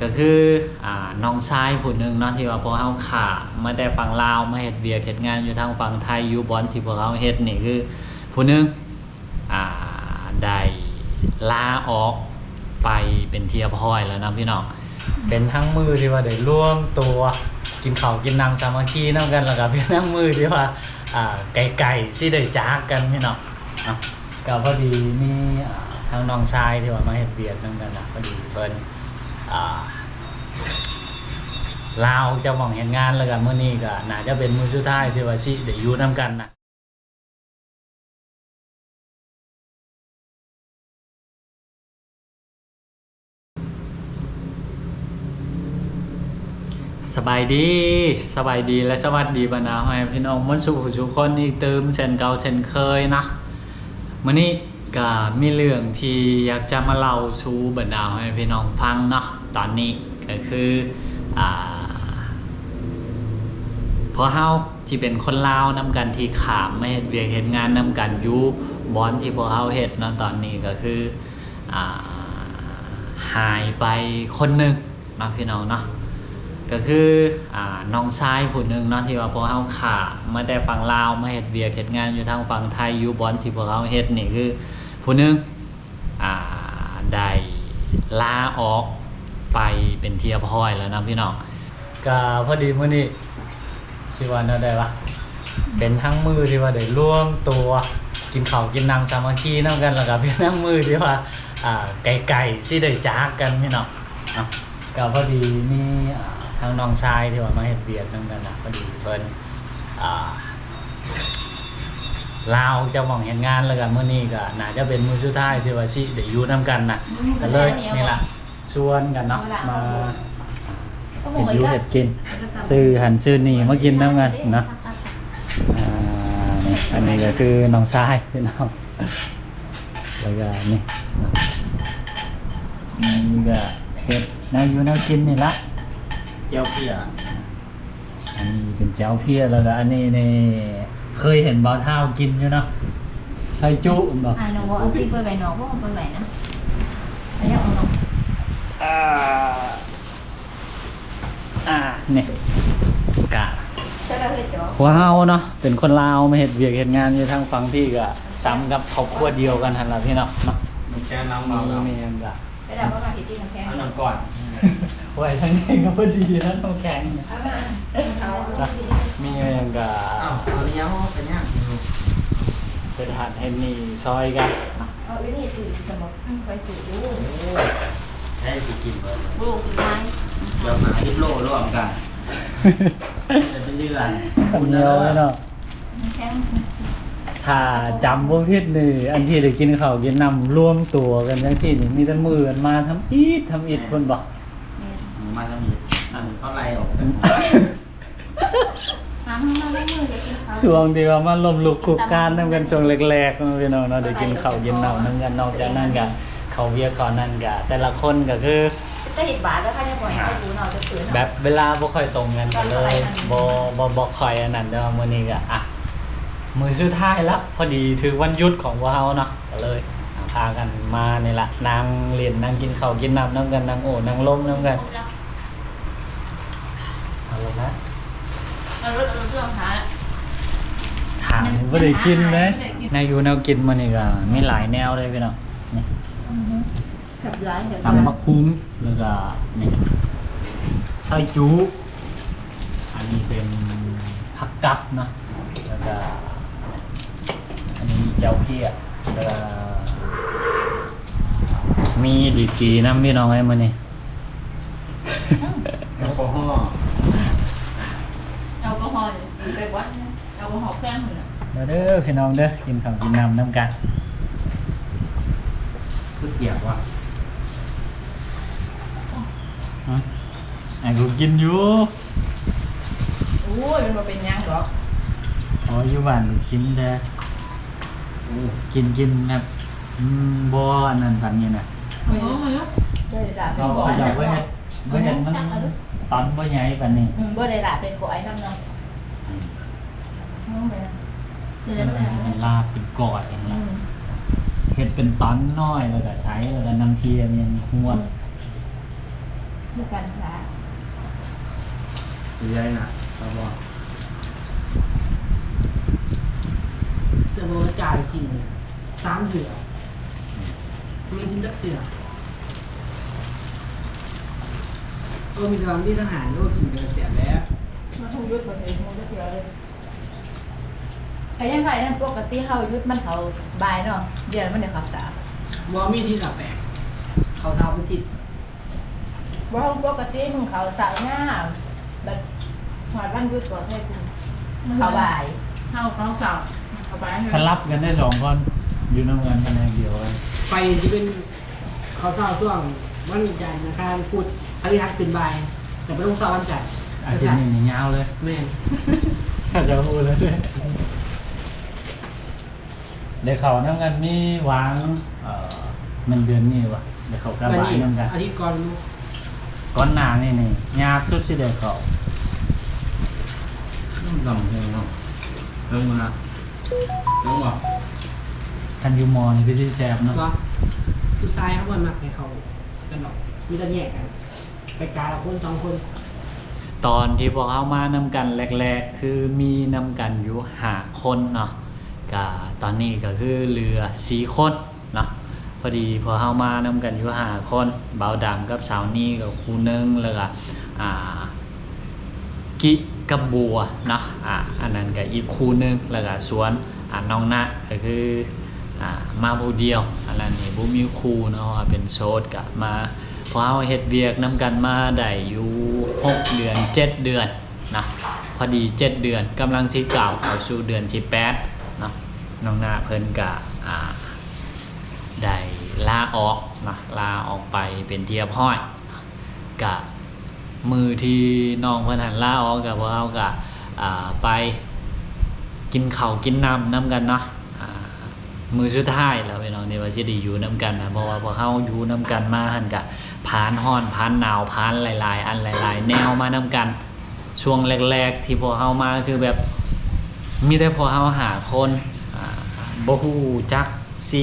ก็คืออ่าน้องชายผู้หนึงเนาะที่ว่าพวกเฮาขามาแต่ฝั่งลาวมาเฮ็ดเวียกเฮ็ดงานอยู่ทางฝั่งไทยอยู่บอนที่พวกเฮาเฮ็ดนี่คือผู้หนึงอ่าได้ลาออกไปเป็นเรียบร้อยแล้วนะพี่น้องเป็นทั้งมือที่ว่าได้ร่วมตัวกินข้าวกินน้ำสามัคคีนํกันแล้วก็เป็นทั้งมือที่ว่าอ่าไก่ๆสิได้จากกันพี่น้องก็พอดีมีอ่ทางน้องชายที่ว่ามาเฮ็ดเวียกนํกันนะพอดีเพิ่น ลาวจะมองเห็นงานแล้วกันเมื่อนี้ก็น่าจะเป็นมือสุดท้ายที่ว่าชิได้อยู่นํกันนะสบายดีสบายดีและสวัสดีบรรดาพ่อแม่พี่น้องมันสู่ทุกคนอีกเติมเช่นเก่าเช่นเคยนะมื่อนี้ก็มีเรื่องที่อยากจะมาเล่าชูบรรดาให้พี่น้องฟังเนาะ ตอนนี้ก็คืออ่าพอเฮาที่เป็นคนลาวนำกันที่ขามไม่เฮ็ดเวียกเฮ็ดงานนำกันยูบอนที่พวกเฮาเฮ็ดเนาะตอนนี้ก็คืออหายไปคนหนึ่งเนาะพี่น้องเนาะก็คืออน้องชายผู้หนึ่งเนาะที่ว่าพวกเฮาขามาแต่ฝั่งลาวมาเฮ็ดเวียกเฮ็ดงานอยู่ทางฝั่งไทยอยู่บอนที่พวกเฮาเฮ็ดนี่คือผู้หนึงอ่าได้ลาออก ไปเป็นที่เรียบร้อยแล้วนะพี่น้องก็พอดีมื้อนี้สิว่าแนวใดวะเป็นทั้งมือที่ว่าได้ร่วมตัว กินข้าวกินน้ำสามัคคีนํกันแล้วก็เป็นทั้งมือที่ว่าอ่าไก่ๆสิได้จากกันพี่น้องเนาะก็พอดีมีอ่าทางน้องชายที่ว่ามาเฮ็ดเบียดนำกันนะพอดีเพิ่นอ่าลาวจะมองเห็นงานแล้วกันมื้อนี้ก็น่าจะเป็นมื้อสุดท้ายที่ว่าสิได้อยู่นํกันน่ะก็เลยนี่ล่ะ ชวนกันเนาะมาเฮ็ดอยู่เฮ็ดกิน ซื้อหันซื้อนี่มากินนำกันเนาะอ่านี่อันนี้ก็คือน้องชายพี่น้องแล้วก็นี่อันนี้ก็เฮ็ดแนวอยู่แนวกินนี่ละเจียวเพียอันนี้เป็นเจ้าเพียแล้วก็อันนี้นี่เคยเห็นบ่าวเท้ากินอยู่เนาะใส่จุบ่อ่าน้องบอกเอาตีไปไปน้องบอกไปไปนะแล้วยังเอาน้อง อ่าอ่านี่กะจะเราเห็ดจ้ะหัวเฮาเนาะเป็นคนลาวมาเฮ็ดเวียกเฮ็ดงานอยู่ทางฝั่งพี่ก็ซ้ำกับครอบครัวเดียวกันหั่นล่ะพี่เนาะเนาะมันแช่น้ำมีเมาแล้วมีหยังก็ไปดับว่ามาเห็ดที่น้ำแข็งเอาน้ำก่อนไว้ทั้งนี้ก็พอดีนะน้ำแข็งเอามาเอามีหยังก็อ้าวเอาเลี้ยวเป็นยังเป็นหันให้มีซอยกันเนาะเอาอีนี่สื่อสมบัติไปสู่ ดูใช้ไปกินเลยลูกสุดท้ายเดี๋ยวมาทิปโลร่วมกันจะเป็นเดือนคำเดียวเลยเนาะน้ำแข็งถ้าจำบ่ผิดนี่อันที่ได้กินข้าวกินน้ำรวมตัวกันจังซี่นี่มีแต่มือกันมาทำอีททำอีทเพิ่นบอกมาแล้วมีอันเท่าไรออกน้ำข้างนอกได้มือจะกินเขาช่วงที่ว่ามาล้มลุกคลุกคลานนำกันช่วงแรกๆเนาะพี่น้องเนาะได้กินข้าวกินน้ำนำกันนอกจากนั้นก็ เขาเวียกเขานั่นก็แต่ละคนก็คือ จะเห็ดบาทแล้วค่ะจะปล่อยให้ดูหน่อยจะเตือนแบบเวลาบ่ค่อยตรงกันก็เลยบ่บ่บ่ค่อยอันนั้นแต่ว่ามื้อนี้ก็อะมื้อสุดท้ายละพอดีถือวันหยุดของพวกเฮาเนาะก็เลยพากันมานี่ล่ะนั่งเล่นนั่งกินข้าวกินน้ำนํกันนั่งโอ้นั่งล้มนํกันเอาละนะเอาเรื่องเรื่องท้ายถามบ่ได้กินไหมแนวอยู่แนวกินมื้อนี้ก็มีหลายแนวเลยพี่น้องนี่ แบบร้ายแบบตำมะคุ้งแล้วก็นี่ไส้จุอันนี้เป็นผักกับเนาะแล้วก็อันนี้เจ้าเพี้ยแล้วก็มีดีกรีน้ำพี่น้องไอ้มื้อนี้แอลกอฮอล์แอลกอฮอล์ไปวัดแอลกอฮอล์แค่หนึ่งมาเด้อพี่น้องเด้อกินข้าวกินน้ำน้ำกัน คือเกี่ยวว่ะฮะไอ้กูกินอยู่โอ้ยมันมาเป็นยังหรออ๋ออยู่บ้านก็กินแต่กินกินแบบอืมบ่อันนั้นพันนี้นะไม่รู้ไม่รู้บ่ได้หลับเป็เรานก่อเขายอยากไว้เฮ็ดไว้เฮ็ดมันตอนบ่ใหญ่ปานนี้อืมบ่ได้หลับเป็นก่อยน้ำนองน้องเลยเดี๋ยวมันนะเป็นลาบเป็นก้อยอย่างอืเงี้ยม เฮ็ดเป็นตอนน้อยแล้วก็ใส่แล้วก็น้ำเทียมยังหวดนมีการค้าดีใจนะเราบอกเสือโบราจ่ายกินสามเดือนไม่กินสักเดือนเออมีกำลังที่ทหารก็กินเดือนเสียแล้วมาทุ่งยุดบนเองมันก็เดียวเลย ใครยังไงนั่นปกติเขายุดมันเขาบายเนาะเดี๋ยวมันเดี๋ยวขับตามวอมีที่กับแปลกเขาเท้าไปติดว่าห้องปกติมึงเขาสาวหน้าแบบหอดวันหยุดก่อนให้คุณเขาบายเขาเขาสาวเขาบายสลับกันได้สองคนอยู่น้ำเงินคะแนนเดียวเลยไปที่เป็นเขาเท้าช่วงวันจันทร์นะครับพุธพฤหัสเป็นบ่ายแต่ไม่ต้องเสาร์วันจันทร์อาทิตย์นี้นี่ยาวเลยแม่น ถ้าจะพูดเลยเดี๋ย วเขาน้ำเงินมีวางเอ่อมันเดือนนี้วะเดี๋ยวเขากระวันบายนี้น้ำกัน อาทิตย์ก่อนก้อนหนานี่นี่ยากสุดสิเดี๋ยวเขาลองเพลงเนาะเรื่องนะเรื่องบอกทันยูมอนี่คือที่แซบเนาะก็ผู้ชายเขาบอกมาให้เขากันหรอกมีแต่แยกกัน ไปกาละคนสองคนตอนที่พวกเขามานำกันแรก ๆ คือมีนำกันอยู่หาคนเนาะ ก็ตอนนี้ก็คือเหลือสีคนเนาะพอดีพอเขามานำกันอยู่หาคนเบาดำกับสาวนี่กับครูหนึงแล้วก็อ่ากิกับบัวเนาะอ่าอันนั้นก็อีกครูหนึงแล้วก็สวนอ่าน้องนะก็คืออ่ามาผู้เดียวอันนั้นนี่บ่มีครูเนาะเป็นโสดก็มาพอเฮาเฮ็ดเวียกนํกันมาได้อยู่6เดือน 7 เดือนนะพอดี 7 เดือนกำลังสิกล่าวเข้าสู่เดือนที่8 น้องนาเพิ่นก็อ่าได้ลาออกนะลาออกไปเป็นเทียบห้อยก็มือที่น้องเพิ่นหันลาออกกับพวกเรากับอ่าไปกินข้าวกินน้ำน้ำกันเนาะมือสุดท้ายแล้วพี่น้องเนี่ยว่าสิได้อยู่น้ำกันนะเพราะว่าพวกเราอยู่น้ำกันมาหันกับพานห้อนพานหนาวพานหลาย ๆ อันหลาย ๆ แนวมาน้ำกัน ช่วงแรก ๆ ที่พวกเรามาคือแบบมีแต่พวกเราหาคน บ่ฮู้จักสิ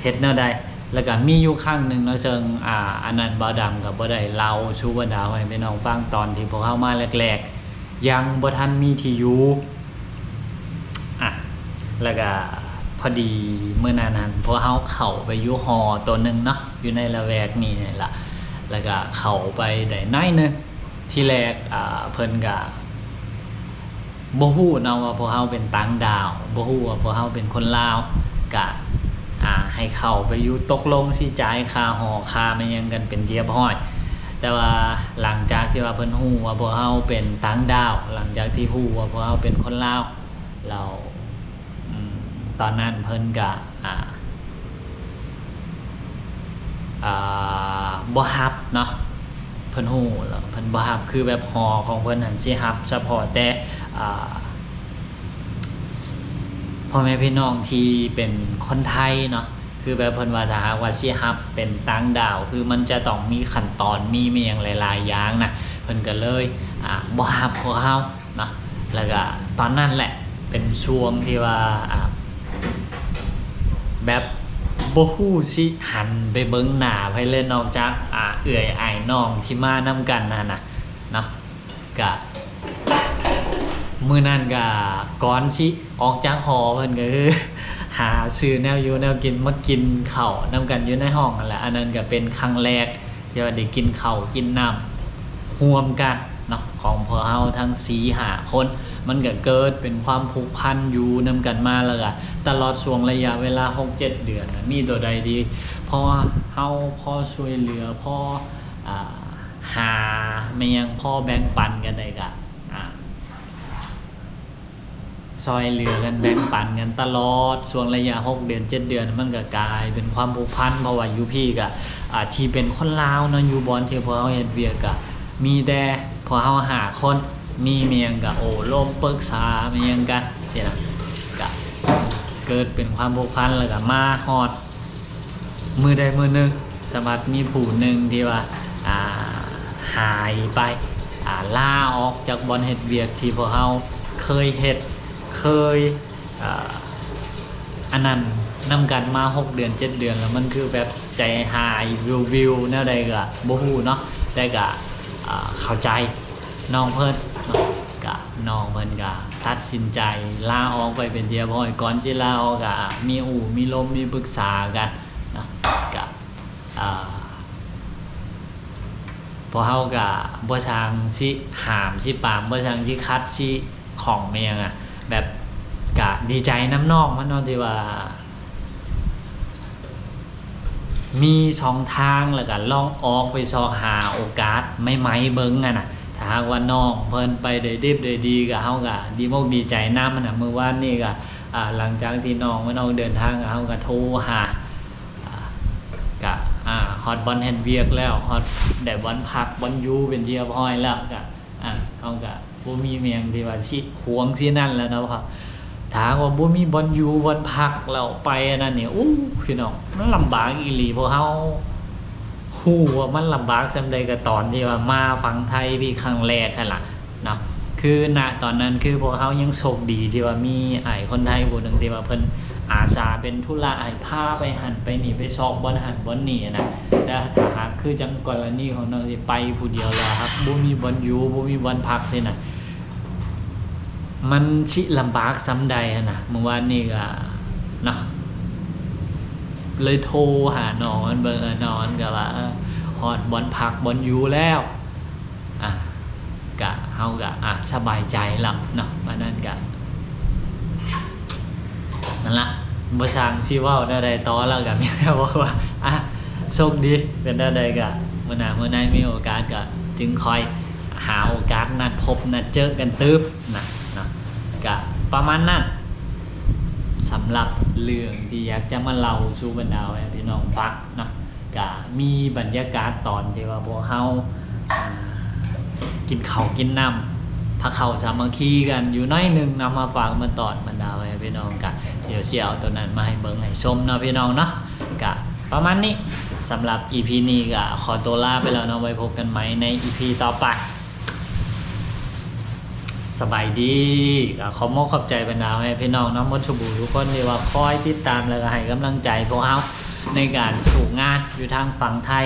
เฮ็ดแนวใดแล้วก็มีอยู่ครั้งหนึ่งเนาะเชิงอ่าอันนั้นบ่ดำกับบ่ได้เล่าชูบ่ดาวให้พี่น้องฟังตอนที่พวกเข้ามาแรกๆ ยังบ่ทันมีที่อยู่อะแล้วก็พอดีเมื่อนั้นนั้นพวกเฮาเข้าไปอยู่หอตัวหนึงเนาะอยู่ในละแวกนี้นี่ล่ะแล้วก็เข้าไปได้น้อยหนึงที่แรกอ่าเพิ่นก็ บ่ฮู้เนาะว่าพวกเฮาเป็นต่างดาวบ่ฮู้ว่าพวกเฮาเป็นคนลาวก็อ่าให้เข้าไปอยู่ตกลงสิจ่ายค่าหอค่ามันยังกันเป็นเจียบห้อย แต่ว่าหลังจากที่ว่าเพิ่นฮู้ว่าพวกเฮาเป็นต่างดาว หลังจากที่ฮู้ว่าพวกเฮาเป็นคนลาวเราตอนนั้นเพิ่นก็อ่าอ่าบ่ฮับเนาะเพิ่นฮู้แล้วเพิ่นบ่ฮับคือแบบหอของเพิ่นนั่นสิฮับเฉพาะแต่ พ่อแม่พี่น้องที่เป็นคนไทยเนาะคือแบบเพิ่นว่าถ้าว่าสิฮับเป็นต่างดาว คือมันจะต้องมีขั้นตอนมีเมียงหลายๆอย่างนะเพิ่นก็เลยอ่าบ่ฮับพวกเฮาเนาะแล้วก็ตอนนั้นแหละเป็นช่วงที่ว่าอ่าแบบบ่ฮู้สิหันไปเบิ่งหน้าไผเลยนอกจากอ่าเอื้อยอ้ายน้องที่มานํกันนั่นน่ะเนาะก็ มือนั่นก็ก่อนสิออกจากหอเพิ่นก็คือ หาซื้อแนวอยู่แนวกินมากินเข้าวนํกันอยู่ในห้องนั่นแหละอันนั้นก็เป็นครั้งแรกที่ว่าได้กินเข้าวกินน้ำร่วมกันเนาะของพวกเฮาทั้งสีหาคน มันก็เกิดเป็นความผูกพันอยู่นํกันมาแล้วก็ตลอดช่วงระยะเวลา 6-7 เดือนน่ะมีตัวใดดีพราะว่าเฮาพ่อช่วยเหลือพ่ออ่าหาไม่ยังพ่อแบ่งปันกันได้ก็อ่า ซอยเหลือกันแบ่งปันกันตลอดช่วงระยะ 6 เดือน 7 เดือนมันก็กลายเป็นความผูกพันเพราะว่าอยู่พี่ก็อ่าที่เป็นคนลาวเนาะอยู่บอนที่พอเฮาเฮ็ดเวียกก็มีแต่พอเฮาหาคนมีเมียงก็โอ้ลมปรึกษาเมียงกันสินะก็เกิดเป็นความผูกพันแล้วก็มาฮอดมือใดมือหนึงสมัครมีผู้หนึ่งที่ว่าอ่าหายไปอ่าล่าออกจากบอลเฮ็ดเวียกที่พวกเฮาเคยเฮ็ด เคยอันนั้นนำกันมา 6 เดือน 7 เดือนแล้วมันคือแบบใจหายวิววิวแนวใดก็บ่ฮู้เนาะแต่ก็เข้าใจน้องเพิ่นกะน้องเพิ่นกะตัดสินใจลาออกไปเป็นเทียบอยก่อนที่ลาออกกะมีอู่มีลมมีปรึกษากันนะกะอ่าพอเฮากะบ่ช่างสิหามสิปามบ่ช่างสิคัดสิของแม่งอะ แบบกะดีใจน้ำนองมันเนาะที่ว่า มีสองทางแล้วก็ลองออกไปซอกหาโอกาสไม่ไหมเบิ้งอะนะถ้าหากว่าน้องเพิ่นไปได้ดีได้ดีก็เฮาก็ดีมกดีใจน้ำมันน่ะมื้อวานนี่ก็อ่าหลังจากที่น้องมันเอาเดินทางก็เฮาก็โทรหาก็อ่าฮอตบอลแฮนเวียกแล้วฮอตได้บอลพักบอลยูเป็นเรียบร้อยแล้วก็อ่าเฮาก็ บ่มีเมียงที่ว่าสิหวงสินั่นแล้วนะครับถามว่าบ่มีบอลอยู่บอลพักเราไปอันนั้นนี่ยอู้พี่น้องมันลำบากอีหลีเพราะเฮาฮู้ว่ามันลำบากซำใดก็ตอนที่ว่ามาฝั่งไทยพี่ครั้งแรกนั่นล่ะเนาะคือณตอนนั้นคือพวกเฮายังโชคดีที่ว่ามีไอ้คนไทยผู้หนึงที่ว่าเพิ่นอาสาเป็นธุระไอ้พาไปหันไปหนีไปซอกบอลหันบอลนี่นะแต่ถ้าหากคือจังกรณีของน้องสิไปผู้เดียวแล้วครับบ่มีบอลอยู่บ่มีบอลพักสินะ มันชิลำบากซ้ำใดอะนะเมื่อวานนี่ก็เนาะเลยโทรหานอนเบอร์นอนก็ว่าเอดบอลพักบอลอยู่แล้วอะกะเฮากะอะสบายใจละเนาะมานั่นกะนั่นละบ่ช่างชีว้าได้ใดต่อแล้วก็มีแต่บอกว่าอะโชคดีเป็นได้ใดกะมื้อหน้ามื้อในมีโอกาสก็จึงคอยหาโอกาสนัดพบนัดเจอกันตึบนะเนะ ประมาณนั้นสำหรับเรื่องที่อยากจะมาเล่าสู่บรรดาให้พี่น้องฟังนะก็มีบรรยากาศตอนที่ว่าพวกเฮากินข้าวกินน้ำพักเข่าสามัคคีกันอยู่น้อยหนึ่งนำมาฝากมาตอนบรรดาให้พี่น้องกันเดี๋ยวเสียเอาตัวนั้นมาให้เบิ่งให้ชมเนาะพี่น้องเนาะกะประมาณนี้สำหรับ EP นี้ก็ขอตัวลาไปแล้วเนาะไว้พบกันใหม่ใน EP ต่อไป สบายดีก็ขอมอบขอบใจบรรดาให้พี่น้องน้องมดชบูทุกคนที่ว่าคอยติดตามและให้กำลังใจพวกเราในการสู่งานอยู่ทางฝั่งไทย